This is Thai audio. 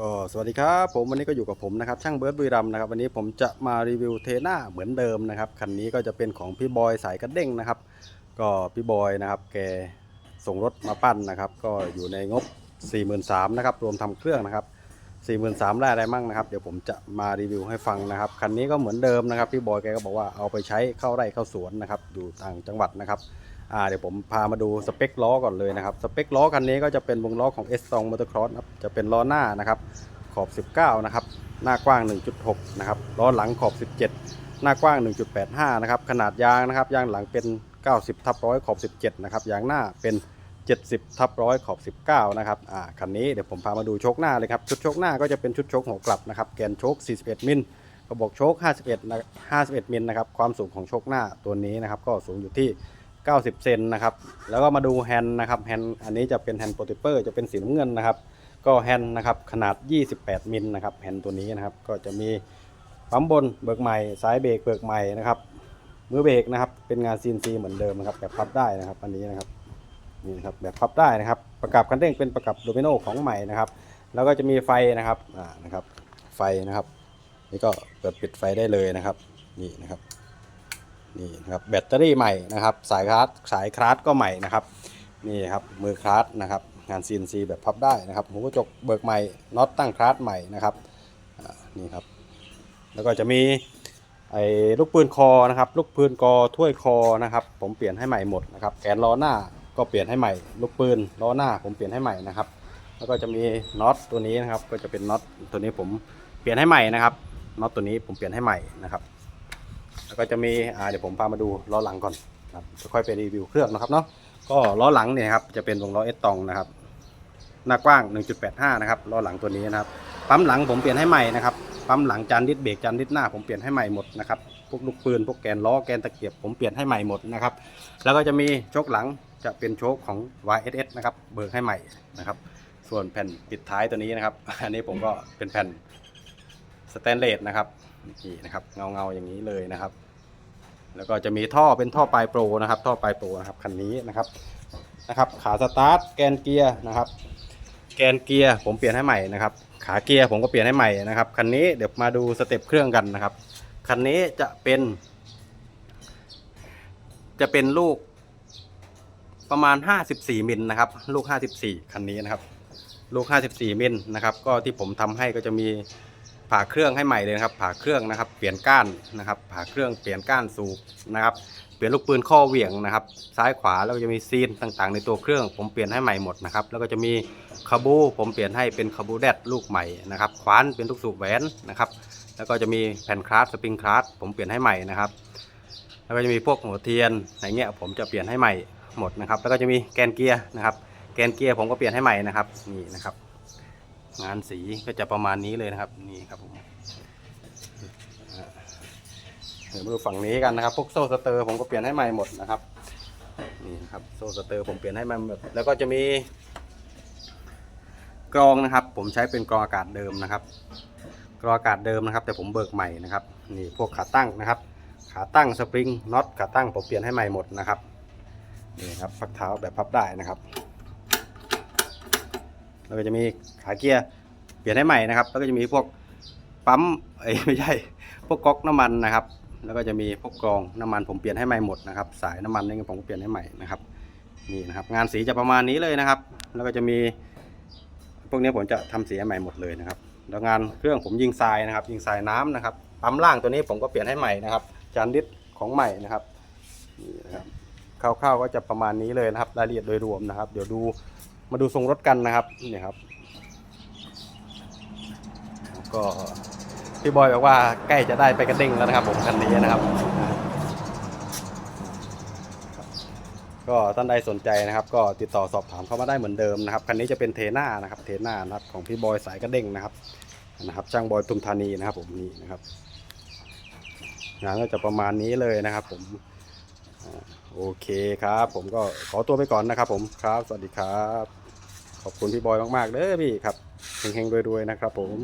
ก็สวัสดีครับผมวันนี้ก็อยู่กับผมนะครับช่างเบิร์ดบุรีรัมนะครับวันนี้ผมจะมารีวิวเทน่าเหมือนเดิมนะครับคันนี้ก็จะเป็นของพี่บอยสายกระเด้งนะครับ ก็พี่บอยนะครับแกส่งรถมาปั้นนะครับ ก็อยู่ในงบ 43,000นะครับรวมทำเครื่องนะครับ43,000ได้อะไรมั่งนะครับ เดี๋ยวผมจะมารีวิวให้ฟังนะครับคันนี้ก็เหมือนเดิมนะครับพี่บอยแกก็บอกว่าเอาไปใช้เข้าไร่เข้าสวนนะครับอยู่ต่างจังหวัดนะครับ อ่าเดี๋ยวผมพามาดูสเปคล้อก่อนเลยนะครับ สเปคล้อคันนี้ก็จะเป็นวงล้อของ S 2 Motocross นะครับจะเป็นล้อหน้านะครับขอบ 19 นะครับ หน้ากว้าง 1.6 นะครับ ล้อหลังขอบ 17 หน้ากว้าง 1.85 นะครับ ขนาดยางนะครับ ยางหลังเป็น 90 ทับร้อยขอบ 17 นะครับ ยางหน้าเป็น 70 ทับร้อยขอบ 19 นะครับ อ่า คันนี้เดี๋ยวผมพามาดูโชคหน้าเลยครับ ชุดโชคหน้าก็จะเป็นชุดโชคหัวกลับนะครับ แกนโชค 41 มิล กระบอกโชค 51 51 มิลนะครับ ความสูงของโชคหน้าตัวนี้นะครับ ก็สูงอยู่ที่ 90 เซนนะครับ แล้วก็มาดูแฮนด์นะครับแฮนด์อันนี้จะเป็นแฮนด์โปรติเปอร์จะเป็นสีน้ำเงินนะครับ ก็แฮนด์นะครับขนาด 28 มิลนะครับแฮนด์ตัวนี้นะครับ ก็จะมีปั๊มบนเบิกใหม่สายเบรกเบิกใหม่นะครับมือเบรกนะครับ เป็นงาน CNC เหมือนเดิมนะครับแบบพับได้นะครับ อันนี้นะครับนี่นะครับแบบพับได้นะครับ ประกับคันเร่งเป็นประกับโดมิโนของใหม่นะครับ แล้วก็จะมีไฟนะครับอ่านะครับ ไฟนะครับ นี่ก็เปิดปิดไฟได้เลยนะครับ นี่นะครับ นี่นะครับแบตเตอรี่ใหม่นะครับ สายคลาสสายคลาสก็ใหม่นะครับนี่ครับมือคลาสนะครับงาน CNC แบบพับได้นะครับหัวกระจกเบิกใหม่น็อตตั้งคลาสใหม่นะครับนี่ครับ แล้วก็จะมีไอ้ลูกปืนคอนะครับ ลูกปืนกอถ้วยคอนะครับ ผมเปลี่ยนให้ใหม่หมดนะครับแกนล้อหน้าก็เปลี่ยนให้ใหม่ ลูกปืนล้อหน้า ผมเปลี่ยนให้ใหม่นะครับ แล้วก็จะมีน็อตตัวนี้นะครับ ก็จะเป็นน็อตตัวนี้ผมเปลี่ยนให้ใหม่นะครับน็อตตัวนี้ผมเปลี่ยนให้ใหม่นะครับ แล้วก็จะมีอ่าเดี๋ยวผมพามาดูล้อหลังก่อนนะครับจะค่อยไปรีวิวเครื่องนะครับเนาะก็ล้อหลังเนี่ยครับจะเป็นวงล้อเอสตองนะครับหน้ากว้าง 1.85 นะครับล้อหลังตัวนี้นะครับปั๊มหลังผมเปลี่ยนให้ใหม่นะครับปั๊มหลังจานดิสเบรกจานดิสหน้าผมเปลี่ยนให้ใหม่หมดนะครับพวกลูกปืนพวกแกนล้อแกนตะเกียบผมเปลี่ยนให้ใหม่หมดนะครับแล้วก็จะมีโชคหลังจะเป็นโชคของ YSS นะครับเบิกให้ใหม่นะครับ ส่วนแผ่นปิดท้ายตัวนี้นะครับ อันนี้ผมก็เป็นแผ่นสแตนเลสนะครับนี่นะครับเงาเงาๆอย่างนี้เลยนะครับ แล้วก็จะมีท่อเป็นท่อปลายโปรนะครับ ท่อปลายโปรนะครับคันนี้นะครับนะครับ ขาสตาร์ทแกนเกียร์นะครับ แกนเกียร์ผมเปลี่ยนให้ใหม่นะครับ ขาเกียร์ผมก็เปลี่ยนให้ใหม่นะครับคันนี้เดี๋ยวมาดูสเต็ปเครื่องกันนะครับคันนี้จะเป็น จะเป็นลูกประมาณ 54 มิลนะครับ ลูก 54 คันนี้นะครับ ลูก 54 มิลนะครับ ก็ที่ผมทำให้ก็จะมี ผ่าเครื่องให้ใหม่เลยนะครับ ผ่าเครื่องนะครับ เปลี่ยนก้านนะครับ ผ่าเครื่องเปลี่ยนก้านสูบนะครับ เปลี่ยนลูกปืนข้อเหวี่ยงนะครับ ซ้ายขวาแล้วก็จะมีซีนต่างๆ ในตัวเครื่อง ผมเปลี่ยนให้ใหม่หมดนะครับ แล้วก็จะมีคาบูผมเปลี่ยนให้เป็นคาบูแดดลูกใหม่นะครับขวานเป็นลูกสูบแหวนนะครับ แล้วก็จะมีแผ่นคลาสสปริงคลาสผมเปลี่ยนให้ใหม่นะครับ แล้วก็จะมีพวกหัวเทียนอะไรเงี้ยผมจะเปลี่ยนให้ใหม่หมดนะครับ แล้วก็จะมีแกนเกียร์นะครับ แกนเกียร์ผมก็เปลี่ยนให้ใหม่นะครับ นี่นะครับ งานสีก็จะประมาณนี้เลยนะครับนี่ครับผมเดี๋ยวมาดูฝั่งนี้กันนะครับพวกโซ่สเตอร์ผมก็เปลี่ยนให้ใหม่หมดนะครับนี่นะครับโซ่สเตอร์ผมเปลี่ยนให้ใหม่หมดแล้วก็จะมีกรองนะครับ ผมใช้เป็นกรองอากาศเดิมนะครับ กรองอากาศเดิมนะครับ แต่ผมเบิกใหม่นะครับนี่พวกขาตั้งนะครับ ขาตั้งสปริงน็อตขาตั้งผมเปลี่ยนให้ใหม่หมดนะครับนี่ครับพักเท้าแบบพับได้นะครับ แล้วก็จะมีขาเกียร์เปลี่ยนให้ใหม่นะครับ แล้วก็จะมีพวกปั๊มเอ้ไม่ใช่ พวกก๊อกน้ำมันนะครับ แล้วก็จะมีพวกกรองน้ำมันผมเปลี่ยนให้ใหม่หมดนะครับ สายน้ำมันนี่ผมเปลี่ยนให้ใหม่นะครับ นี่นะครับ งานสีจะประมาณนี้เลยนะครับ แล้วก็จะมี พวกนี้ผมจะทำสีให้ใหม่หมดเลยนะครับ แล้วงานเครื่องผมยิงทรายนะครับ ยิงทรายน้ำนะครับ ปั๊มล่างตัวนี้ผมก็เปลี่ยนให้ใหม่นะครับ จานดิสของใหม่นะครับนี่นะครับคร่าวๆก็จะประมาณนี้เลยนะครับ รายละเอียดโดยรวมนะครับ เดี๋ยวดู มาดูทรงรถกันนะครับนี่ครับก็พี่บอยบอกว่าใกล้จะได้ไปกระเด้งแล้วนะครับ ผมคันนี้นะครับ ก็ท่านใดสนใจนะครับ ก็ติดต่อสอบถามเข้ามาได้เหมือนเดิมนะครับคันนี้จะเป็นเทน่านะครับ เทน่านัดของพี่บอยสายกระเด้งนะครับนะครับช่างบอยทุมธานีนะครับ ผมนี่นะครับงานก็จะประมาณนี้เลยนะครับ ผม โอเคครับ ผมก็ขอตัวไปก่อนนะครับ ผมครับ สวัสดีครับ ขอบคุณพี่บอยมากๆเด้อพี่ครับเฮงๆรวยๆนะครับ ผม